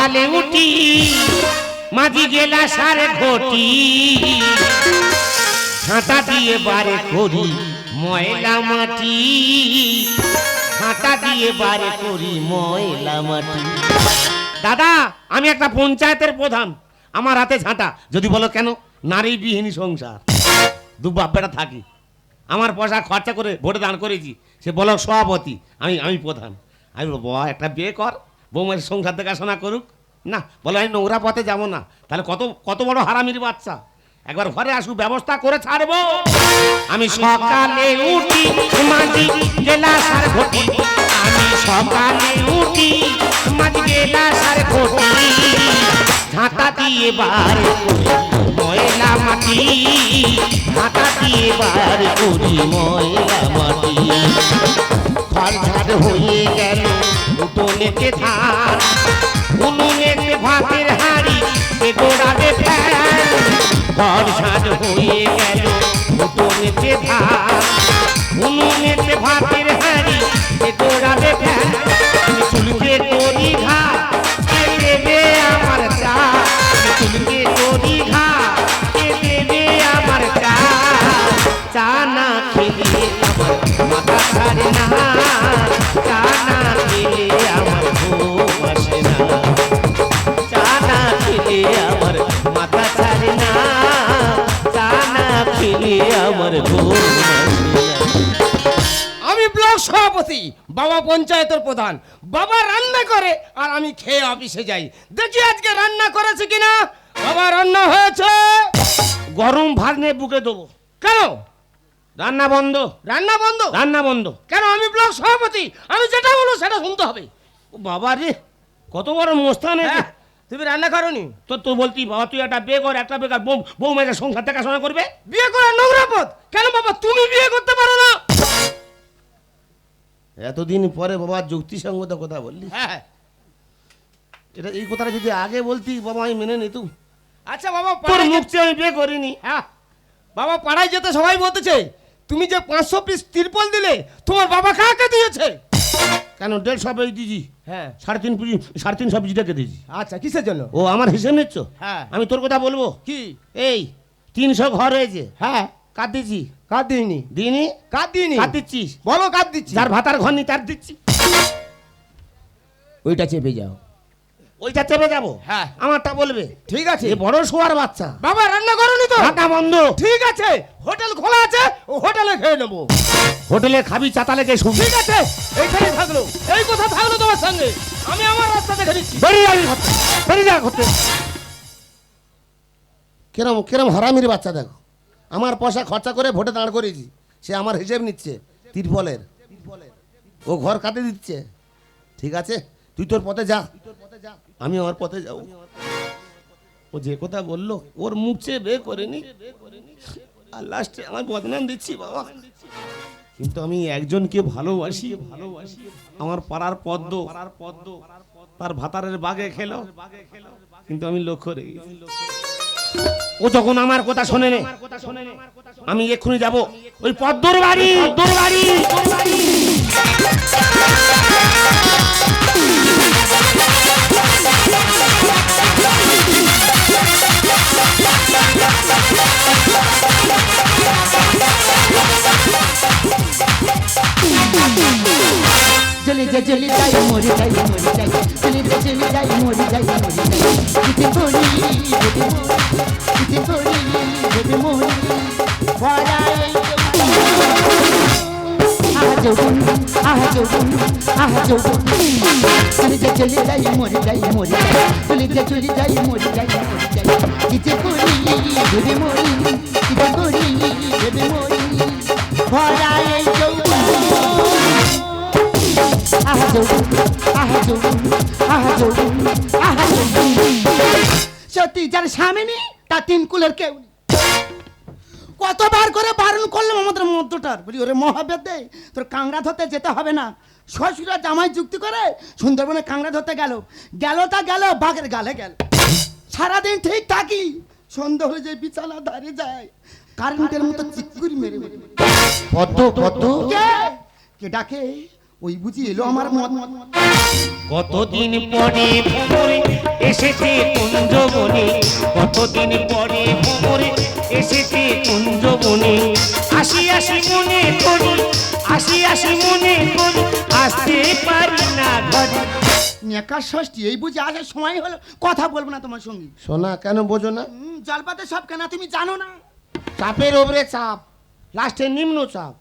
সকালে উঠি, মাঝি গেলা সারে ঘটি। ছাতা দিয়ে বারে করি ময়লা মাটি। ছাতা দিয়ে বারে করি ময়লা মাটি। দাদা, আমি একটা পঞ্চায়েতের প্রধান। আমার হাতে ঝাঁটা। যদি বলো কেন? নারী বিহীনী সংসার। দু বাপ্পাটা থাকি। আমার পয়সা খরচা করে ভোটে দান করেছি। সে বলো সভাপতি, আমি আমি প্রধান। আমি বলব একটা বিয়ে কর। বৌমার সংসার দেখাশোনা করুক। না বলে আমি নোংরা পথে যাব না। তাহলে কত কত বড় হারামির বাচ্চা। একবার ঘরে আসুক ব্যবস্থা করে ছাড়বো। আমি সকালে উঠি মাঝি গেলা সার ঘটি আমি সকালে উঠি মাঝি গেলা সার ঘটি ঝাঁটা দিয়ে বার ময়লা মাটি ঝাঁটা দিয়ে বার করি ময়লা মাটি। ফল ঝাড় হয়ে গেল উঠোনেতে ধান উনুনেতে ভাতের হাড়ি বেগোড়াবে ফ্যান। ঘর ঝাড় হয়ে গেল উঠোনেতে ধান উনুনেতে ভাতের হাড়ি বেগোড়াবে ফ্যান। সভাপতি বাবা পঞ্চায়েতের প্রধান। বাবা রান্না করে আর আমি খেয়ে অফিসে যাই। দেখি আজকে রান্না করেছে কিনা? বাবা রান্না হয়েছে। গরম ভাত নিয়ে বুকে দেবো। কেন? রান্না বন্ধ। রান্না বন্ধ? রান্না বন্ধ। কেন? আমি ব্লক সভাপতি। আমি যেটা বলব সেটা শুনতে হবে। ও বাবা রে কত বড় মোস্তান হ্যাঁ, তুমি রান্না করনি? তো তুই বলতি বাবা তুই একটা বিয়ে কর একটা বেকার বউ বউ মেয়ের সংসার দেখাশোনা করবে? বিয়ে করে নোংরা পথ? কেন বাবা তুমি বিয়ে করতে পারো না? এতদিন পরে বাবা যুক্তিসঙ্গত কথা বললি। হ্যাঁ এটা এই কথাটা যদি আগে বলতি বাবা আমি মেনে নিতুম। আচ্ছা বাবা তোর মুখ আমি বিয়ে করিনি। হ্যাঁ। বাবা পাড়ায় যেতে সবাই বলতেছে তুমি যে পাঁচশো পিস তিরপল দিলে তোমার বাবা কাকে দিয়েছে? কেন? দেড়শো পেজ দিয়েছি। হ্যাঁ। সাড়ে তিন পুজি সাড়ে তিনশো পিজিটাকে দিয়েছি। আচ্ছা কিসের জন্য? ও আমার হিসেব নিচ্ছ? হ্যাঁ। আমি তোর কথা বলব? কি? এই তিনশো ঘর হয়েছে। হ্যাঁ। কার দিইনি দিনি? কার দিইনি কার দিচ্ছিস বলো কার দিচ্ছি যার ভাতার ঘর নি তার দিচ্ছি। ওইটা চেপে যাও। ওইটা চেপে যাব? হ্যাঁ। আমারটা বলবে। ঠিক আছে। বড় শোয়ার বাচ্চা। বাবা রান্না করনি তো? ঢাকা বন্ধ। ঠিক আছে। হোটেল খোলা আছে ও হোটেলে খেয়ে নেব। হোটেলে খাবি চাতালে কে শুবি। ঠিক আছে। এইখানে থাকল। এই কথা থাকল তোমার সঙ্গে। আমি আমার রাস্তা দেখে নিচ্ছি। বেরিয়ে যাবি বেরিয়ে যা ঘর থেকে। কিরম কিরম হারামির বাচ্চা দেখো। আমার পয়সা খরচা করে ভোটে দাঁড় করেছি সে আমার হিসেব নিচ্ছে তিরফলের ও ঘর কাটে দিচ্ছে। ঠিক আছে? তুই তোর পথে যা। আমি আমার পথে যাও ও যে কথা বলল, ওর মুখ চেয়ে বে করেনি। আর লাস্টে আমার বদনাম দিচ্ছি, বাবা। কিন্তু আমি একজনকে ভালোবাসি। ভালোবাসি আমার পাড়ার পদ্ম। পাড়ার পদ্ম তার ভাতারের বাগে খেলো। কিন্তু আমি লক্ষ্য রেখেছি। ও যখন আমার কথা শোনে নে আমি এক্ষুনি যাব ওই পদ্মর বাড়ি। পদ্মর বাড়ি। চলে যা চলে যাই মরে যাই মরে যাই যা চলে যাই মরে যাই মরে যাই যেতে মরি করি যেতে মরি ভরাই আহা যৌবন আহা যৌবন আহা যৌবন চলে যাই মরে যাই মরে যাই যা চলে যাই মরে যাই মরে যাই যেতে করি যেতে মরি যেতে করি যেতে মরি ভরাই সত্যি যার স্বামী নেই তার তিন কুলের কেউ কতবার করে বারণ করলাম আমাদের মধ্যটার। বলি ওরে মহাবেদ দে তোর কাংড়া ধরতে যেতে হবে না। শ্বশুরা জামাই যুক্তি করে সুন্দরবনে কাংড়া ধরতে গেল। গেল তা গেল বাঘের গালে গেল। সারাদিন ঠিক থাকি সন্ধ্যা হলে যে বিছানা দাঁড়িয়ে যায় কারেন্টের মতো চিকুরি মেরে মেরে পদ্ম পদ্ম। কে ডাকে? ওই বুঝি এলো আমার মত। কতদিন পরে ভ্রমরে এসেছে কুঞ্জবনে? কতদিন পরে ভোমরে এসেছে কুঞ্জবনে? আসি আসি মনে করি আসি আসি মনে করি আসতে পারি না ঘরে। নেকা ষষ্ঠী এই বুঝে আসার সময় হলো কথা বলব না তোমার সঙ্গে। সোনা কেন বোঝো না? হুম, জলপাতে সব কেনা তুমি জানো না। চাপের ওপরে চাপ লাস্টে নিম্ন চাপ।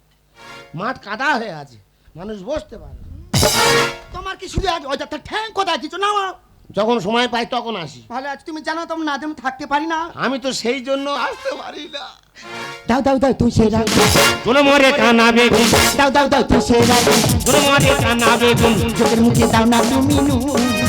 মাঠ কাদা হয়ে আছে। মানুষ বসতে পারে। তোমার কি শুধু আজ ওই একটা ঠ্যাং কোথায় কিছু না যখন সময় পাই তখন আসি। ভালো আজ তুমি জানো তোমার না যেমন থাকতে পারি না। আমি তো সেই জন্য আসতে পারি না। দাও দাও দাও তুই সেই রাখ। কোনো মরে কানা বেগুন। দাও দাও দাও তুই সেই রাখ। কোনো মরে কানা বেগুন। চোখের মুখে দাও না তুমি নুন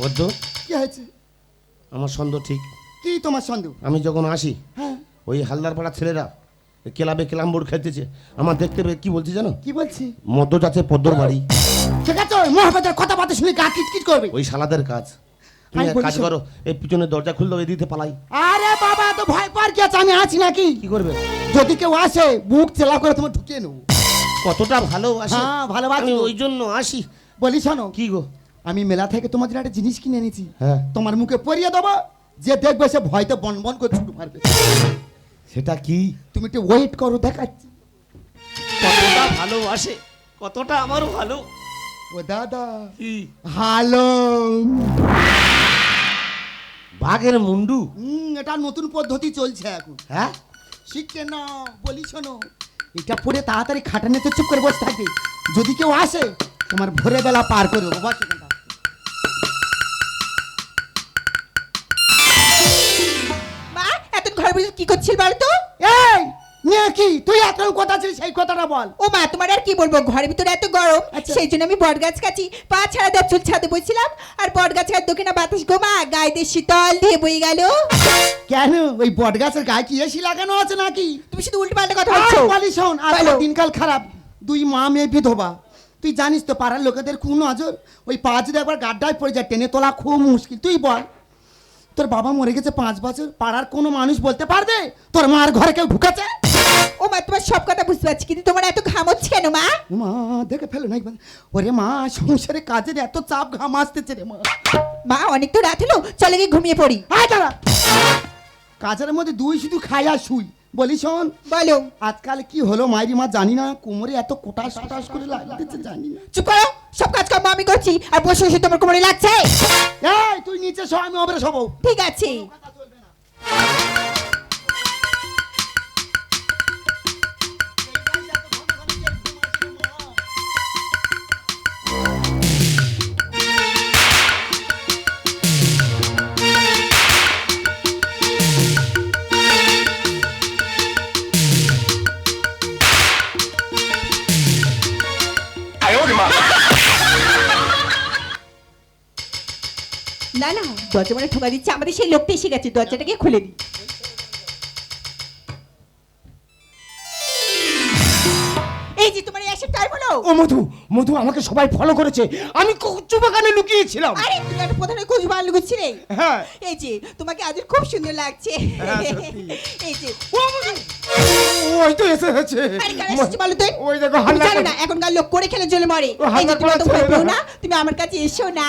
বদ্ধ? কি হয়েছে? আমার সন্দেহ ঠিক। কি তোমার সন্দেহ আমি যখন আসি হ্যাঁ। ওই হালদার পাড়ার ছেলেরা ক্লাবে ক্লাম বোর্ড খেলতেছে। আমার দেখতে পেয়ে কি বলছি জানো? কি বলছি? মদ্য যাচ্ছে পদ্মর বাড়ি। ঠিক আছে ওই মহাবেদের কথাবার্তা শুনে গা কিটকিট করবে। ওই শালাদের কাজ। তুমি এক কাজ করো এই পিছনে দরজা খুললে ওই দিতে পালাই। আরে বাবা তো ভয় পার কি আছে? আমি আছি নাকি? কি করবে? যদি কেউ আসে বুক চেলা করে তোমার ঢুকিয়ে নেব। কতটা ভালোবাসি। হ্যাঁ, ভালোবাসি। ওই জন্য আসি। বলি শোনো কি গো? আমি মেলা থেকে তোমার জন্য একটা জিনিস কিনে এনেছি। হ্যাঁ। তোমার মুখে পরিয়ে দেবো যে দেখবে সে ভয়তে বন বন করে ছুটু মারবে সেটা কি? তুমি একটু ওয়েট করো দেখাচ্ছি। কতটা ভালোবাসে কতটা আমার ভালো। ও দাদা কি? হ্যালো বাঘের মুন্ডু? হুম এটা নতুন পদ্ধতি চলছে এখন। হ্যাঁ? শিখছে না বলি শোনো এটা পরে তাড়াতাড়ি খাটানিতে চুপ করে বসে থাকবে। যদি কেউ আসে তোমার ভোরে বেলা পার করে দেবো। বস এখানটা। এত কি করছিল বল তো? এই কি? তুই এখন কথা ছিল সেই কথাটা বল। ও মা তোমার আর কি বলব? ঘরের ভিতরে এত গরম আচ্ছা। সেই জন্য আমি বট গাছ কাছি পা ছাড়া দেওয়ার চুল ছাড়তে বলছিলাম আর বট গাছের দোকানে বাতাস গোমা গায়েতে শীতল দিয়ে বই গেল। কেন? ওই বট গাছের গায়ে কি এসি লাগানো আছে নাকি? তুমি শুধু উল্টো পাল্টা কথা বলছো। বলি শোন আর দিনকাল খারাপ। দুই মা মেয়ে বিধবা। তুই জানিস তো পাড়ার লোকেদের কোন নজর। ওই পা যদি একবার গাড্ডায় পড়ে যায় টেনে তোলা খুব মুশকিল। তুই বল। তোর বাবা মরে গেছে পাঁচ বছর পাড়ার কোনো মানুষ বলতে পারবে? তোর মার ঘরে কেউ ঢুকেছে? ও মা তোমার সব কথা বুঝতে পারছি কিন্তু তোমার এত ঘাম হচ্ছে কেন মা? মা দেখে ফেলো না একবার। ওরে মা সংসারে কাজের এত চাপ ঘাম আসতেছে রে মা। মা অনেক তো রাত হলো চলে গিয়ে ঘুমিয়ে পড়ি। আয় দাঁড়া। কাজের মধ্যে দুই শুধু খাই আর শুই। বলি শোন বলো। আজকাল কি হলো মাইরি মা জানি না কোমরে এত কোটাস কোটাস করে লাগতেছে জানি না। চুপ করো সব কাজ কর্ম আমি করছি আর বসে বসে তোমার কোমরে লাগছে। এই তুই নিচে শো আমি ওপরে শোবো। ঠিক আছে। দরজা মানে ঠোকা দিচ্ছে আমাদের সেই লোকটা এসে গেছে দরজাটাকে খুলে দিই। মধু মধু আমাকে সবাই ফলো করেছে। আমি কচু বাগানে লুকিয়েছিলাম। আরে তুমি একটা খোঁজ বার লুকোচ্ছিলে? হ্যাঁ। এই যে তোমাকে আজ খুব সুন্দর লাগছে। হ্যাঁ। এই যে। ও মধু! ওই তো এসে কারা তো? ওই দেখো হাল্লা জানো না এখনকার লোক করে খেলে চলে মরে। এই যে তুমি তো করা ভয় না। তুমি আমার কাছে এসো না।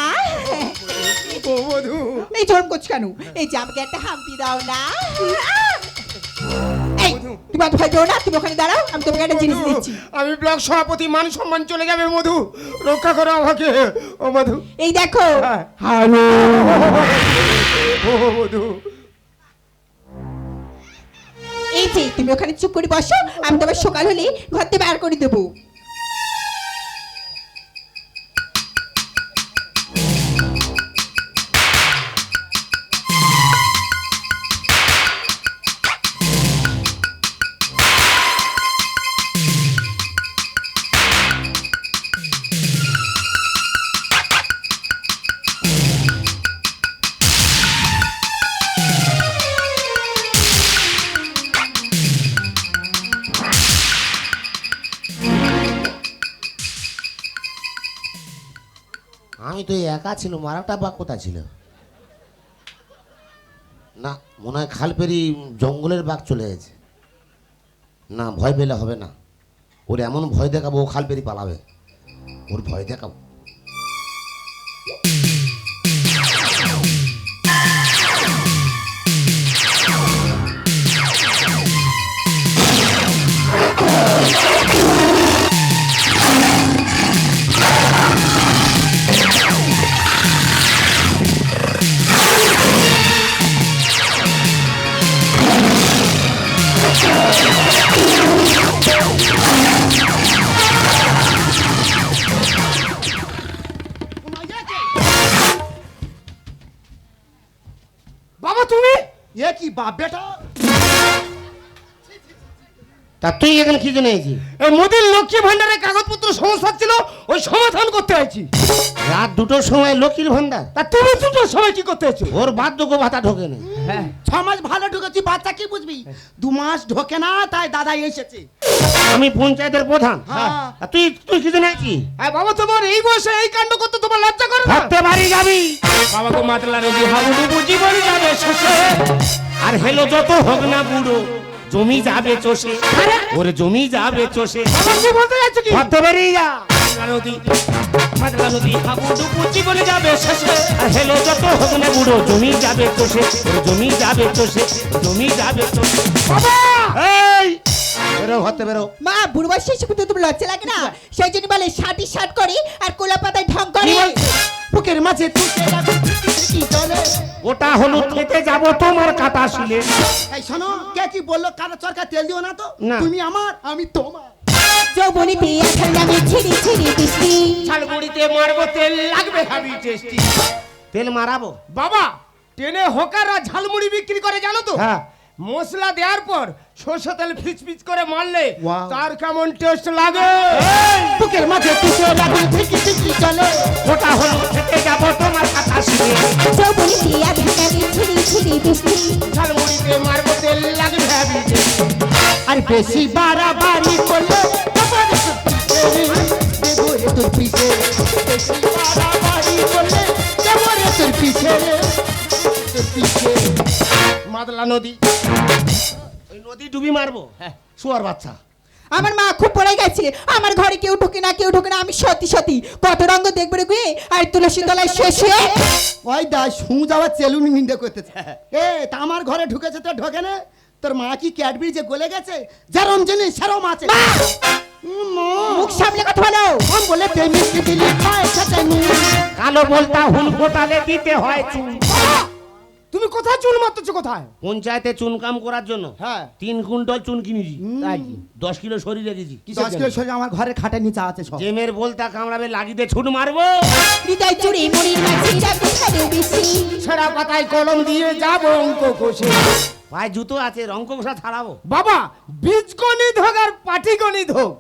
ও মধু। এই জোরম করছ কেন? এই যে আমাকে একটা হাম্পি দাও না। তুমি অত ভয় না তুমি ওখানে দাঁড়াও আমি তোমাকে একটা জিনিস দিচ্ছি। আমি ব্লক সভাপতি মান সম্মান চলে যাবে মধু। রক্ষা করো আমাকে ও মধু। এই দেখো। হ্যাঁ। হ্যালো। ও মধু। এই যে তুমি ওখানে চুপ করে বসো আমি তোমার সকাল হলে ঘর থেকে বার করে দেবো। আমি তো একা ছিল মারাটা বা কোথায় ছিল? না, মনে হয় খাল পেরি জঙ্গলের বাঘ চলে গেছে। না, ভয় পেলে হবে না। ওর এমন ভয় দেখাবো ও খাল পেরি পালাবে। ওর ভয় দেখাবো। এই মোদির লক্ষ্মী ভান্ডারের কাগজপত্র সমস্যা ছিল ওই সমাধান করতে হয়েছি রাত দুটোর সময় লক্ষ্মীর ভান্ডার তা তুমি দুটোর সময় কি করতে হয়েছো ওর বার্ধক্য ভাতা ঢোকে না হ্যাঁ। ছ মাস ভালো ঢুকেছি বাচ্চা কি বুঝবি? দু মাস ঢোকে না তাই দাদা এসেছে। আমি পঞ্চায়েতের প্রধান। হ্যাঁ। তুই তুই কি জন্য এসেছিস হ্যাঁ বাবা তোমার এই বয়সে এই কাণ্ড করতে তোমার লজ্জা করে না? ভাবতে পারি যাবি। বাবা গো মাতলা নদী হাবুডুবু জীবন যাবে শেষে। আর হেলো যত হোক না বুড়ো। জমি যাবে চষে। ওরে জমি যাবে চষে। বলতে যাচ্ছ কি? নদী যাবে শেষে। আর হেলো যত হোক না বুড়ো জমি যাবে চষে। ওরে জমি যাবে চষে জমি যাবে চষে। বাবা! এই! বেরো হতে বেরো। মা বুড়ো বয়সে এসে কিন্তু তোমার লজ্জা লাগে না? সেই জন্য বলে শার্টি শার্ট করে আর কোলা পাতায় ঢং করে? বুকের মাঝে রাখো কি চলে ওটা হলো খেতে যাব তোমার কাটা শুলে। এই শোনো কে কি বলল? কারও চরকা তেল দিও না তো। না। তুমি আমার আমি তোমার। যৌবনীতে ছিড়ি ছিড়ি বৃষ্টি শালগুড়িতে মারবো তেল লাগবে হাবি টেস্টি তেল মারাবো? বাবা ট্রেনে হকাররা ঝালমুড়ি বিক্রি করে জানো তো? হ্যাঁ। মশলা দেওয়ার পর সর্ষে তেল ফিচ ফিচ করে মারলে তার কেমন টেস্ট লাগে? বুকের মাঝে তুকে রাখো ঠিকই ঠিকই চলে। ওটা হলো খেতে যাব তোমার কাটা শুলে যৌবনীতে আঠার নামে ছিড়ি ছিড়ি বৃষ্টি ঝালমুড়িতে মারবো তেল লাগবে হাবি টেস্টি আর বেশি বাড়াবাড়ি করলে তোমার দেবো রে তোর পিছে বেশি বাড়াবাড়ি করলে দেবো রে। তোর পিছে পাশের পিছে মাদলা নদী। ওই নদী ডুবি মারবো? হ্যাঁ শুয়ার বাচ্চা। আমার মা খুব পড়ে গেছে। আমার ঘরে কেউ ঢোকে না কেউ ঢোকে না। আমি সত্যি সত্যি কত রঙ দেখবে রে গুয়ে? আর তুলসী তলায় শেষে ওই দা শু যাওয়া চেলুনি নিন্দে করতেছে। এ তা আমার ঘরে ঢুকেছে তো ঢোকে না? তোর মা কি ক্যাডবি যে গলে গেছে? যেরম জেনে সেরম আছে। মুখ সামনে কথা বলো। বলে প্রেমিক দিলি পায় কালো বলতা হুল কোটালে দিতে হয় চুল। তুমি কোথায় চুন মারতেছো কোথায়? পঞ্চায়েতে চুন কাম করার জন্য হ্যাঁ। তিন কুইন্টাল চুন কিনেছি। তাই কি? দশ কিলো শরীরে দিয়েছি। দশ কিলো শরীর আমার ঘরের খাটে নিচে আছে সব। জেমের বলতা কামড়াবে লাগিতে ছুট মারবো। হৃদয় জুড়ে মনির মাঝে রাখতে ছাড়ে বেশি ছেঁড়া পাতায় কলম দিয়ে যাব অঙ্ক কষে। পায়ে জুতো আছে রঙ্ক ঘোষা ছাড়াবো। বাবা বীজ গণিত হোক আর পাটি গণিত হোক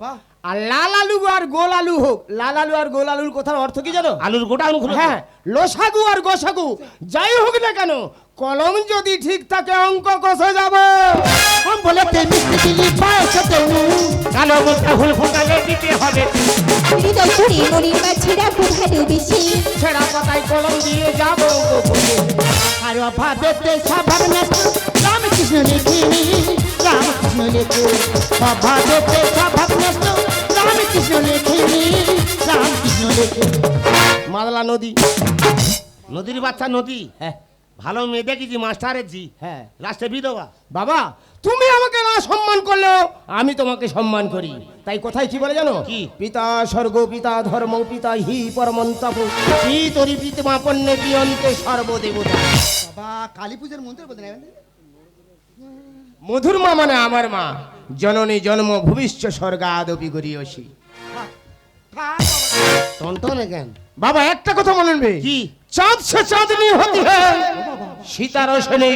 আর লাল আলু আর গোল আলু হোক লাল আলু আর গোল আলুর কথার অর্থ কি জানো? আলুর গোটা আলু হ্যাঁ লোসাগু আর গোসাগু যাই হোক না কেন কলম যদি ঠিক থাকে অঙ্ক কষে যাব। বলে ছেড়া কথায় কলম দিয়ে যাব আর অভাবেতে সাভার না মাদলা নদী। নদীর বাচ্চা নদী। হ্যাঁ। ভালো মেয়ে দেখেছি মাস্টারের জি হ্যাঁ। লাস্টে বিধবা। বাবা তুমি আমাকে না সম্মান করলেও আমি তোমাকে সম্মান করি। তাই কোথায় কি বলে জানো? কি? পিতা স্বর্গ পিতা ধর্ম পিতা হি পরমন্তপ। হি তরি পিতমাপন্ন কি অন্তে সর্বদেবতা। বাবা কালী পুজোর মন্ত্র বলতে মধুর মা মানে আমার মা। জননী জন্ম ভবিষ্য স্বর্গ আদবি গরিয়সি টনটনে কেন? বাবা একটা কথা বলেন কি? চাঁদ সে চাঁদনি হতি হ্যাঁ। সীতার সে নেই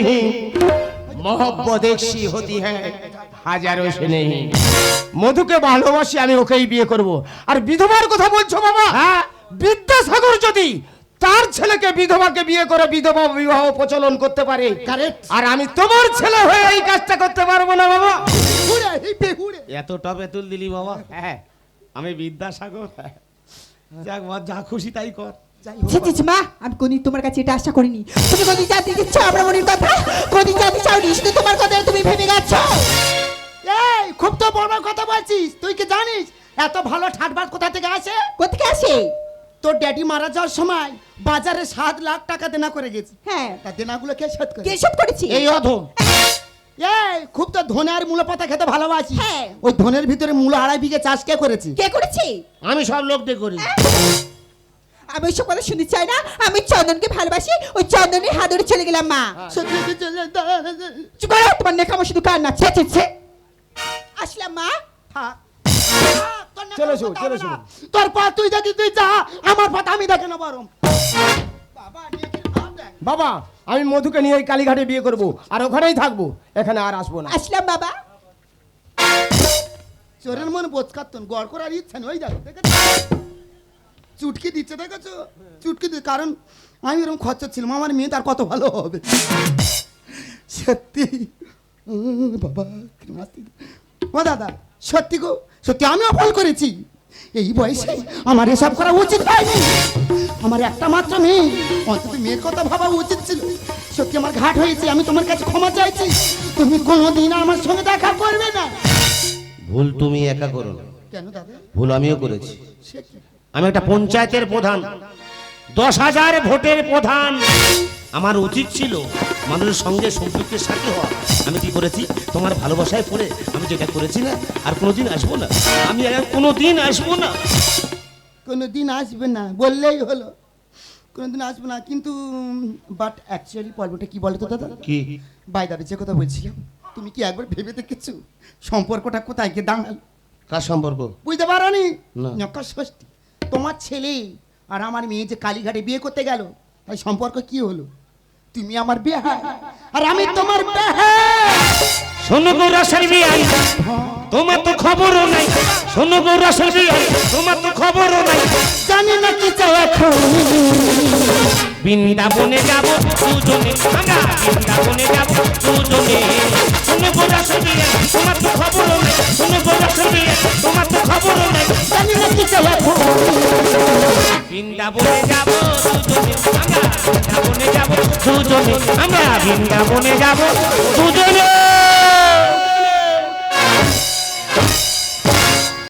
মহব্বত একসি হতি হ্যাঁ। হাজারো সে নেই মধুকে ভালোবাসি আমি ওকেই বিয়ে করব। আর বিধবার কথা বলছো বাবা। হ্যাঁ। বিদ্যাসাগর যদি তার ছেলেকে বিধবাকে বিয়ে করে বিধবা বিবাহ প্রচলন করতে পারে. আর আমি তোমার ছেলে হয়ে এই কাজটা করতে পারব না বাবা। এত টপে তুল দিলি বাবা। হ্যাঁ। আমি বিদ্যাসাগর। যাক বাবা, যা খুশি তাই কর। মা আমি কোনদিন তোমার কাছে এটা আশা করিনি। তুমি কোনদিন জানতে দিচ্ছ আমার মনের কথা? কোনদিন জানতে চাওনি? শুধু তোমার কথা তুমি ভেবে গেছো? এই খুব তো বড় কথা বলছিস। তুই কি জানিস? এত ভালো ঠাটবাট কোথা থেকে আসে? কোথেকে আসে? তোর ড্যাডি মারা যাওয়ার সময় বাজারে সাত লাখ টাকা দেনা করে গেছে। হ্যাঁ। তা দেনাগুলো কে শোধ করে? কে সব করেছি? এই অধম। এই খুব তো ধনে আর মূলো পাতা খেতে ভালোবাসি। হ্যাঁ। ওই ধনের ভিতরে মূলো আড়াই বিঘে চাষ কে করেছে? কে করেছি? আমি সব লোক দিয়ে করি। আমি ওইসব কথা শুনতে চাই না। আমি চন্দনকে ভালোবাসি। ওই চন্দনের হাত ধরে চলে গেলাম মা। সত্যি সত্যি চলে যা- চুপ করো তোমার নেকামো শুধু কার না ছে ছে ছে আসলাম মা। থাক। চলে কোনো শো, কথা চলে হবে না। শো। তোর পা তুই দেখি তুই যা আমার পাতা আমি দেখে না বরং বাবা আমি মধুকে নিয়ে ওই কালীঘাটে বিয়ে করব আর ওখানেই থাকব এখানে আর আসব না। আসলাম বাবা। চোরের মন বোঝ কাত্তন গড় করার ইচ্ছা নেই দেখো দেখেছ? চুটকি দিচ্ছে দেখেছ? চুটকি দিচ্ছে কারণ আমি এরকম খরচা ছিলাম আমার মেয়ে তার কত ভালো হবে। সত্যি। বাবা ও দাদা সত্যি গো সত্যি আমিও ভুল করেছি? এই বয়সে আমার এসব করা উচিত হয়নি। আমার একটা মাত্র মেয়ে অন্তত মেয়ের কথা ভাবা উচিত ছিল। সত্যি আমার ঘাট হয়েছে? আমি তোমার কাছে ক্ষমা চাইছি। তুমি কোনোদিন আমার সঙ্গে দেখা করবে না। ভুল তুমি একা করো না। কেন দাদা? ভুল আমিও করেছি। আমি একটা পঞ্চায়েতের প্রধান। দশ হাজার ভোটের প্রধান। আমার উচিত ছিল মানুষের সঙ্গে সম্পৃক্তের সাথে হওয়া। আমি কি করেছি? তোমার ভালোবাসায় পড়ে আমি যেটা করেছি না আর কোনোদিন আসব না। আমি আর কোনোদিন আসব না। কোনোদিন আসবে না বললেই হলো। কোনোদিন আসব না কিন্তু বাট অ্যাকচুয়ালি পর্বটা কি বলো তো দাদা? কি? বাই দাদা যে কথা বলছিলাম তুমি কি একবার ভেবে দেখেছ সম্পর্কটা কোথায় গিয়ে দাঁড়াল? কার সম্পর্ক? বুঝতে পারো নি। না। নক্কা ষষ্ঠী। তোমার ছেলে আর আমার মেয়ে যে কালীঘাটে বিয়ে করতে গেল তাই সম্পর্ক কি হলো? তুমি আমার বিয়ে। আর আমি তোমার বিয়ে। শোনো গো রসের বিয়াই তোমার তো খবরও নাই। শোনো গো রসের বিয়াই তোমার তো খবরও নাই। জানি না কি চাই এখন। বৃন্দাবনে যাব দুজনে আমরা বৃন্দাবনে যাব দুজনে। শোনো গো রসের বিয়াই তোমার তো খবরও নাই। শোনো গো রসের বিয়াই তোমার তো খবরও নাই। জানি না কি চাই এখন। বৃন্দাবনে যাব দুজনে আমরা বৃন্দাবনে যাব দুজনে আমরা বৃন্দাবনে যাব দুজনে।